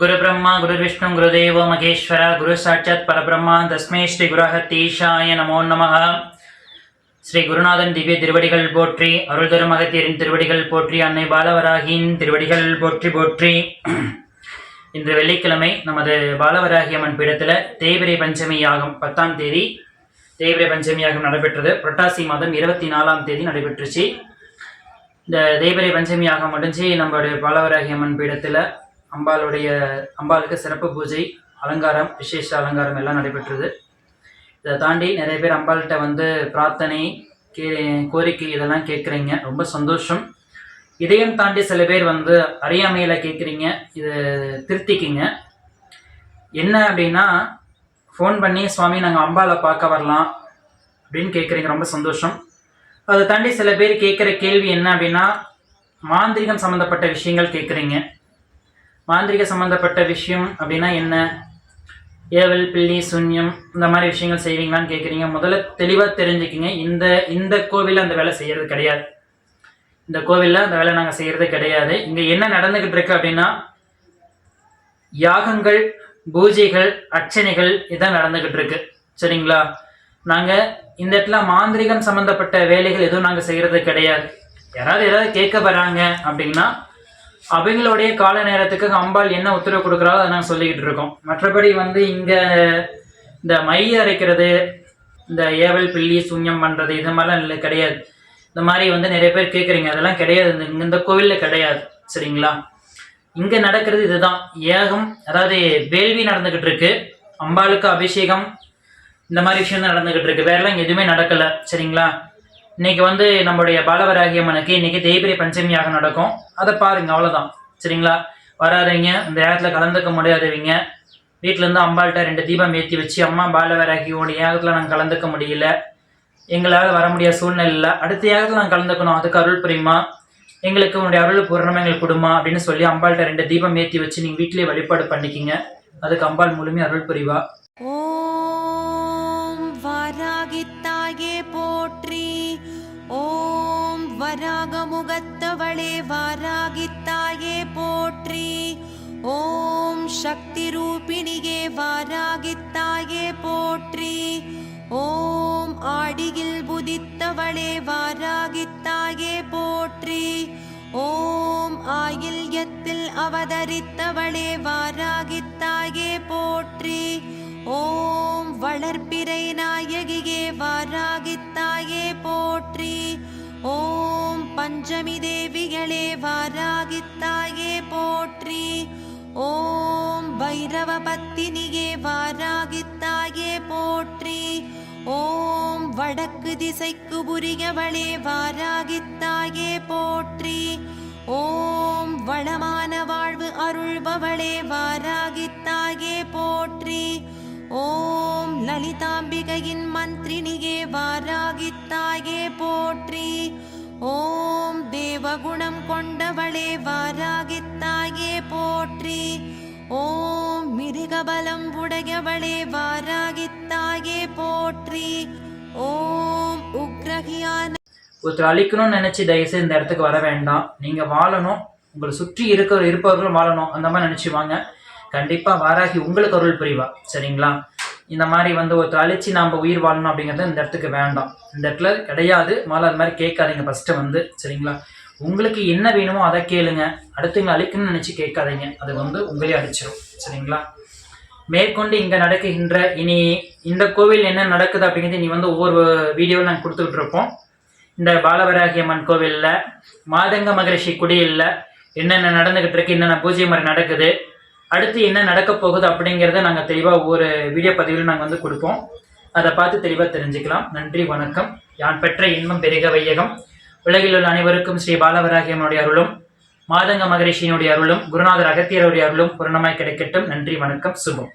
குரு பிரம்மா குரு விஷ்ணு குருதேவோ மகேஸ்வர குரு சாட்சாத் பரபிரம்மா தஸ்மே ஸ்ரீ குருஹத்தீஷாய நமோ நம ஸ்ரீ குருநாதன் திவ்ய திருவடிகள் போற்றி அருள் தருமகத்தியரின் திருவடிகள் போற்றி அன்னை பாலவராகியின் திருவடிகள் போற்றி போற்றி. இன்று வெள்ளிக்கிழமை நமது பாலவராகி அம்மன் பீடத்தில் தேய்பிரை பஞ்சமி யாகம் பத்தாம் தேதி. தேய்பிரை பஞ்சமி யாகம் நடைபெற்றது. புரட்டாசி மாதம் இருபத்தி நாலாம் தேதி நடைபெற்றுச்சு. இந்த தேய்பிரை பஞ்சமி யாகம் முடிஞ்சு நம்மளுடைய பாலவராகி அம்மன் பீடத்தில் அம்பாளுடைய அம்பாளுக்கு சிறப்பு பூஜை அலங்காரம் விசேஷ அலங்காரம் எல்லாம் நடைபெற்றது. இதை தாண்டி நிறைய பேர் அம்பாள்கிட்ட வந்து பிரார்த்தனை கே கோரிக்கை இதெல்லாம் கேட்குறீங்க. ரொம்ப சந்தோஷம். இதையும் தாண்டி சில பேர் வந்து அறியாமையில் கேட்குறீங்க. இது திருத்திக்கிங்க. என்ன அப்படின்னா ஃபோன் பண்ணி சுவாமி நாங்கள் அம்பாவை பார்க்க வரலாம் அப்படின்னு கேட்குறீங்க. ரொம்ப சந்தோஷம். அதை தாண்டி சில பேர் கேட்குற கேள்வி என்ன அப்படின்னா மாந்திரிகம் சம்மந்தப்பட்ட விஷயங்கள் கேட்குறீங்க. மாந்திரிக சம்மந்தப்பட்ட விஷயம் அப்படின்னா என்ன? ஏவல் பில்லி சூன்யம் இந்த மாதிரி விஷயங்கள் செய்வீங்களான்னு கேட்குறீங்க முதல்ல தெளிவாக தெரிஞ்சுக்கிங்க. இந்த இந்த கோவிலில் அந்த வேலை செய்கிறது கிடையாது. இந்த கோவிலில் அந்த வேலை நாங்கள் செய்கிறது கிடையாது. இங்கே என்ன நடந்துக்கிட்டு இருக்கு அப்படின்னா யாகங்கள் பூஜைகள் அர்ச்சனைகள் இதான் நடந்துக்கிட்டு இருக்கு. சரிங்களா? நாங்கள் இந்த இடத்துல மாந்திரிகம் சம்மந்தப்பட்ட வேலைகள் எதுவும் நாங்கள் செய்கிறது கிடையாது. யாராவது ஏதாவது கேட்க வராங்க அப்படின்னா அவங்களுடைய கால நேரத்துக்கு அம்பாள் என்ன உத்தரவு கொடுக்குறாரோ அதை நாங்கள் சொல்லிக்கிட்டு இருக்கோம். மற்றபடி வந்து இங்கே இந்த மை அரைக்கிறது இந்த ஏவல் பில்லி சூன்யம் பண்ணுறது இது மாதிரிலாம் இல்லை கிடையாது. இந்த மாதிரி வந்து நிறைய பேர் கேட்குறீங்க அதெல்லாம் கிடையாது. இந்த இந்த கோவிலில் கிடையாது. சரிங்களா? இங்கே நடக்கிறது இதுதான். ஏகம் அதாவது வேள்வி நடந்துக்கிட்டு இருக்கு. அம்பாளுக்கு அபிஷேகம் இந்த மாதிரி விஷயம் தான் நடந்துக்கிட்டு இருக்கு. வேறெல்லாம் எதுவுமே நடக்கலை. சரிங்களா? இன்னைக்கு வந்து நம்மளுடைய பாலவராகி அம்மனுக்கு இன்னைக்கு தேய்பிரி பஞ்சமியாக நடக்கும். அதை பாருங்க அவ்வளோதான் சரிங்களா? வராதவங்க இந்த இடத்துல கலந்துக்க முடியாதவங்க. வீட்டிலேருந்து அம்பாள்கிட்ட ரெண்டு தீபம் ஏற்றி வச்சு அம்மா பாலவராகி உடைய யாகத்தில் நாங்கள் கலந்துக்க முடியல. எங்களால் வர முடியாத சூழ்நிலை இல்லை. அடுத்த யாகத்தில் நாங்கள் கலந்துக்கணும். அதுக்கு அருள் புரியுமா? எங்களுக்கு உன்னுடைய அருள் பூரணமாக எங்களுக்கு கொடுமா? அப்படின்னு சொல்லி அம்பாள்கிட்ட ரெண்டு தீபம் ஏற்றி வச்சு நீங்கள் வீட்டிலேயே வழிபாடு பண்ணிக்கிங்க. அதுக்கு அம்பாள் மூலமே அருள் புரிவா. வராகித்தாயே போற்றி. ஓம் வராகமுகத்தவளே வாராகித்தாயே போற்றி. ஓம் சக்தி ரூபிணியே வாராகித்தாயே போற்றி. ஓம் ஆடியில் புதித்தவளே வாராகித்தாயே போற்றி. ஓம் ஆயில்யத்தில் அவதரித்தவளே வாராகித்தாயே போற்றி. ஓம் வளர்ப்பிறை நாயகியே வாராகித்தாயே போற்றி. ஓம் பஞ்சமி தேவிகளே வாராகித்தாயே போற்றி. ஓம் பைரவ பத்தினியே வாராகித்தாயே போற்றி. ஓம் வடக்கு திசைக்கு புரியவளே வாராகித்தாயே போற்றி. ஓம் வளமான வாழ்வு அருள்பவளே வாராகித்தாய் லலிதாம்பிகையின் மந்திரினியே வாராகித்தாயே போற்றி. ஓம் தேவகுணம் கொண்டவளே வாராகித்தாயே போற்றி. ஓம் மிருகபலம் உடையவளே வாராகித்தாயே போற்றி. ஓம் உக்ரகியான ஒருத்தர் அழிக்கணும்னு நினச்சி தயவுசெய்து இந்த இடத்துக்கு வர வேண்டாம். நீங்கள் வாழணும். உங்களை சுற்றி இருக்கிற இருப்பவர்களும் வாழணும். அந்த மாதிரி நினச்சி வாங்க கண்டிப்பாக வாராகி உங்களுக்கு அருள் புரிவா. சரிங்களா? இந்த மாதிரி வந்து ஒருத்தர் அழிச்சு நாம் உயிர் வாழணும் அப்படிங்கிறது இந்த இடத்துக்கு வேண்டாம். இந்த இடத்துல கிடையாது. மாலை அது மாதிரி கேட்காதீங்க ஃபஸ்ட்டு வந்து. சரிங்களா? உங்களுக்கு என்ன வேணுமோ அதை கேளுங்க. அடுத்தவங்களை அழிக்கணும்னு நினச்சி கேட்காதீங்க. அது வந்து உங்களே அழிச்சிடும் சரிங்களா? மேற்கொண்டு இங்கே நடக்குகின்ற இனி இந்த கோவில் என்ன நடக்குது அப்படிங்கிறது நீ வந்து ஒவ்வொரு வீடியோவில் நாங்கள் கொடுத்துக்கிட்டு இருப்போம். இந்த பாலவராகியம்மன் கோவிலில் மாதங்க மகரிஷி குடியில் என்னென்ன நடந்துக்கிட்டு இருக்கு என்னென்ன பூஜை முறை நடக்குது அடுத்து என்ன நடக்க போகுது அப்படிங்கிறத நாங்கள் தெளிவாக ஒவ்வொரு வீடியோ பதிவில் நாங்கள் வந்து கொடுப்போம். அதை பார்த்து தெளிவாக தெரிஞ்சுக்கலாம். நன்றி வணக்கம். யான் பெற்ற இன்பம் பெருக வையகம். உலகில் உள்ள அனைவருக்கும் ஸ்ரீ பாலவராகியனுடைய அருளும் மாதங்க மகரிஷியினுடைய அருளும் குருநாதர் அகத்தியருடைய அருளும் பூரணமாய் கிடைக்கட்டும். நன்றி வணக்கம். சுபம்.